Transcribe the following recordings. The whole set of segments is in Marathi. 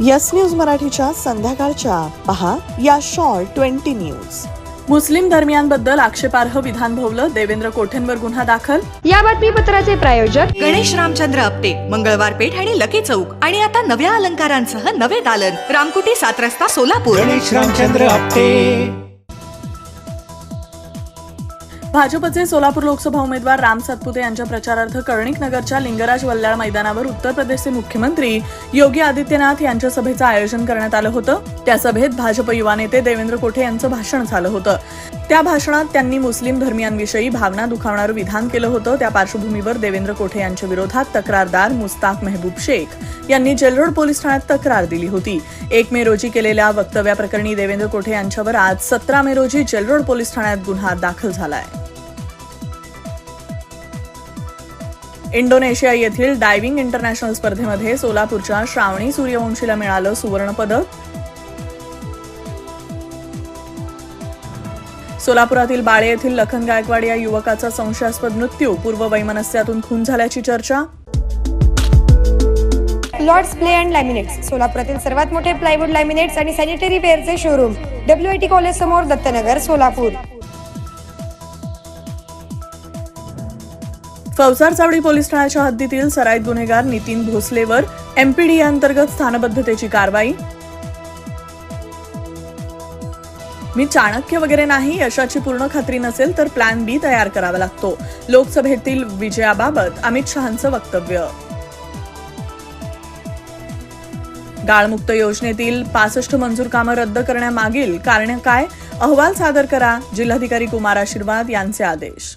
यस न्यूज मराठीच्या संध्याकाळच्या. पहा या शॉर्ट ट्वेंटी न्यूज. मुस्लिम धर्मियांबद्दल आक्षेपार्ह विधान भोवलं देवेंद्र कोठेंवर गुन्हा दाखल? या बातमीपत्राचे प्रायोजक गणेश रामचंद्र आपटे मंगळवार पेठ आणि लकी चौक आणि आता नव्या अलंकारांसह नवे दालन. रामकुटी सात रस्ता सोलापूर. गणेश रामचंद्र आपटे. भाजपचे सोलापूर लोकसभा उमेदवार राम सातपुते यांच्या प्रचारार्थ कर्णिक नगरच्या लिंगराज वल्लाळ मैदानावर उत्तर प्रदेशचे मुख्यमंत्री योगी आदित्यनाथ यांच्या सभेचं आयोजन करण्यात आलं होतं. त्या सभेत भाजप युवा नेते देवेंद्र कोठे यांचं भाषण झालं होतं. त्या भाषणात त्यांनी मुस्लिम धर्मियांविषयी भावना दुखावणारं विधान केलं होतं. त्या पार्श्वभूमीवर देवेंद्र कोठे यांच्या विरोधात तक्रारदार मुस्ताक मेहबूब शेख यांनी जेलरोड पोलीस ठाण्यात तक्रार दिली होती. एक मे रोजी केलेल्या वक्तव्याप्रकरणी देवेंद्र कोठे यांच्यावर आज सतरा मे रोजी जेलरोड पोलीस ठाण्यात गुन्हा दाखल झालाय. इंडोनेशिया येथील डायव्हिंग इंटरनॅशनल स्पर्धेमध्ये सोलापूरच्या श्रावणी सूर्यवंशीला मिळालं सुवर्णपदक. सोलापुरातील बाळे येथील लखन गायकवाड या युवकाचा संशयास्पद मृत्यू पूर्व वैमनस्यातून खून झाल्याची चर्चा. लॉर्ड्स प्ले अँड लॅमिनेट्स सोलापुरातील सर्वात मोठे प्लायवूड लॅमिनेट्स आणि sanitary वेअरचे showroom W I T college समोर दत्तनगर सोलापूर. फौसार चावडी पोलीस ठाण्याच्या हद्दीतील सराईत गुन्हेगार नितीन भोसलेवर एमपीडी अंतर्गत स्थानबद्धतेची कारवाई. मी चाणक्य वगैरे नाही यशाची पूर्ण खात्री नसेल तर प्लॅन बी तयार करावा लागतो. लोकसभेतील विजयाबाबत अमित शहांचं वक्तव्य. गाळमुक्त योजनेतील पासष्ट मंजूर कामं रद्द करण्यामागील कारण काय? अहवाल सादर करा. जिल्हाधिकारी कुमार आशीर्वाद यांचे आदेश.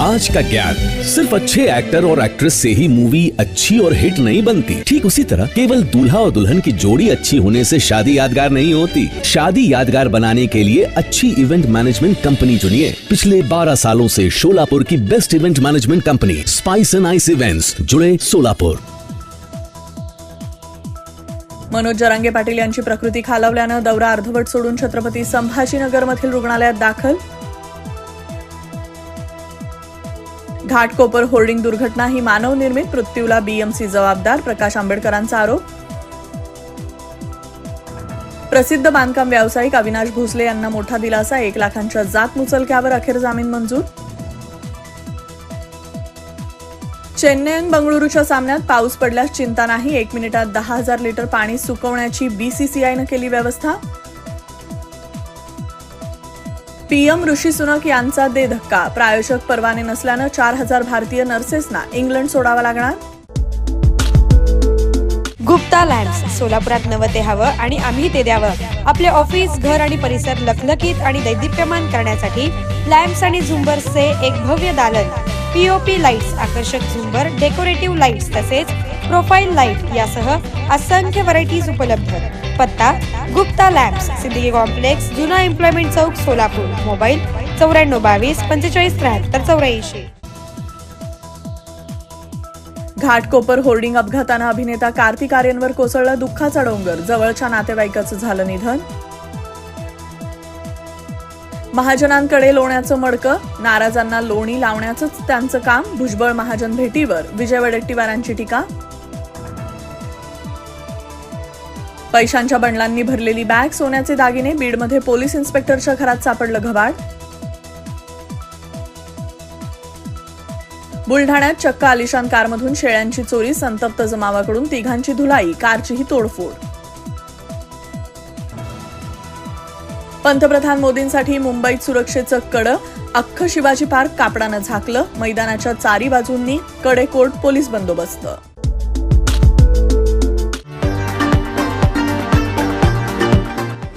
आज का ज्ञान सिर्फ़ अच्छे एक्टर और एक्ट्रेस से ही मूवी अच्छी और हिट नहीं बनती। ठीक उसी तरह केवल दूल्हा और दुल्हन की जोड़ी अच्छी होने से शादी यादगार नहीं होती। शादी यादगार बनाने के लिए अच्छी इवेंट मैनेजमेंट कंपनी चुनिए। पिछले 12 सालों से शोलापुर की best event management company spice and ice events जुड़े सोलापुर मनोज जरांगे पाटील यांची प्रकृती खालावल्यानं दौरा अर्धवट सोडून छत्रपती संभाजीनगरमधील रुग्णालयात दाखल। घाटकोपर होर्डिंग दुर्घटना ही मानवनिर्मित मृत्यूला बीएमसी जबाबदार प्रकाश आंबेडकरांचा आरोप. प्रसिद्ध बांधकाम व्यावसायिक अविनाश भोसले यांना मोठा दिलासा एक लाखांच्या जात मुचलक्यावर अखेर जामीन मंजूर. चेन्नई आणि बंगळुरूच्या सामन्यात पाऊस पडल्यास चिंता नाही एक मिनिटात दहा हजार लिटर पाणी सुकवण्याची बीसीसीआयनं केली व्यवस्था. पीएम ऋषी सुनक यांचा दे धक्का. प्रायोजक परवाने नसल्यानं चार हजार भारतीय नर्सेसना इंग्लंड सोडावा लागणार? गुप्ता लॅम्प्स सोलापुरात नवं ते हवं आणि आम्ही ते द्यावं. आपले ऑफिस घर आणि परिसर लखलखीत आणि दैदिप्यमान करण्यासाठी लॅम्प्स आणि झुंबर्सचे एक भव्य दालन. पीओपी लाईट्स आकर्षक झुंबर डेकोरेटिव्ह लाईट्स तसेच प्रोफाईल लाइट यासह असंख्य व्हरायटीज उपलब्ध. पत्ता गुप्ता लॅब्स सिद्दीकी कॉम्प्लेक्स जुना एम्प्लॉयमेंट चौक सोलापूर मोबाईल चौऱ्याण्णव बावीस पंचेचाळीस त्र्याहत्तर चौऱ्याऐंशी. घाटकोपर होर्डिंग अपघातानं अभिनेता कार्तिक आर्यनवर कोसळला दुःखाचा डोंगर जवळच्या नातेवाईकाचं झालं निधन. महाजनांकडे लोण्याचं मडकं नाराजांना लोणी लावण्याचंच त्यांचं काम भुजबळ महाजन भेटीवर विजय वडेट्टीवारांची टीका. पैशांच्या बंडलांनी भरलेली बॅग सोन्याचे दागिने बीडमध्ये पोलीस इन्स्पेक्टरच्या घरात सापडलं घबाड. बुलढाण्यात चक्क आलिशान कारमधून शेळ्यांची चोरी संतप्त जमावाकडून तिघांची धुलाई कारचीही तोडफोड. पंतप्रधान मोदींसाठी मुंबईत सुरक्षेचं कडं अख्खं शिवाजी पार्क कापडानं झाकलं मैदानाच्या चारी बाजूंनी कडेकोट पोलीस बंदोबस्त.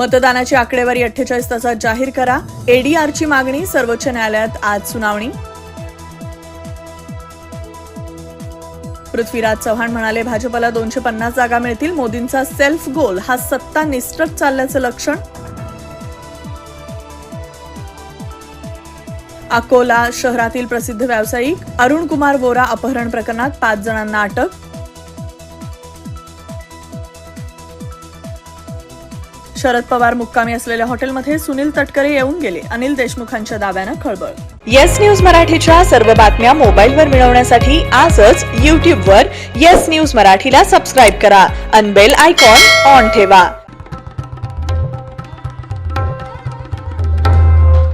मतदानाची आकडेवारी अठ्ठेचाळीस तासात जाहीर करा. एडीआरची मागणी सर्वोच्च न्यायालयात आज सुनावणी. पृथ्वीराज चव्हाण म्हणाले भाजपला दोनशे पन्नास जागा मिळतील. मोदींचा सेल्फ गोल हा सत्ता निष्ठत चालल्याचं लक्षण. अकोला शहरातील प्रसिद्ध व्यावसायिक अरुण कुमार वोरा अपहरण प्रकरणात पाच जणांना अटक. शरद पवार मुक्कामी असलेल्या हॉटेलमध्ये सुनील तटकरे येऊन गेले. अनिल देशमुखांच्या दाव्यानं खळबळ. येस न्यूज मराठीच्या सर्व बातम्या मोबाईलवर मिळवण्यासाठी आजच यूट्यूबवर येस न्यूज मराठीला सबस्क्राईब करा. अनबेल आयकॉन ऑन ठेवा.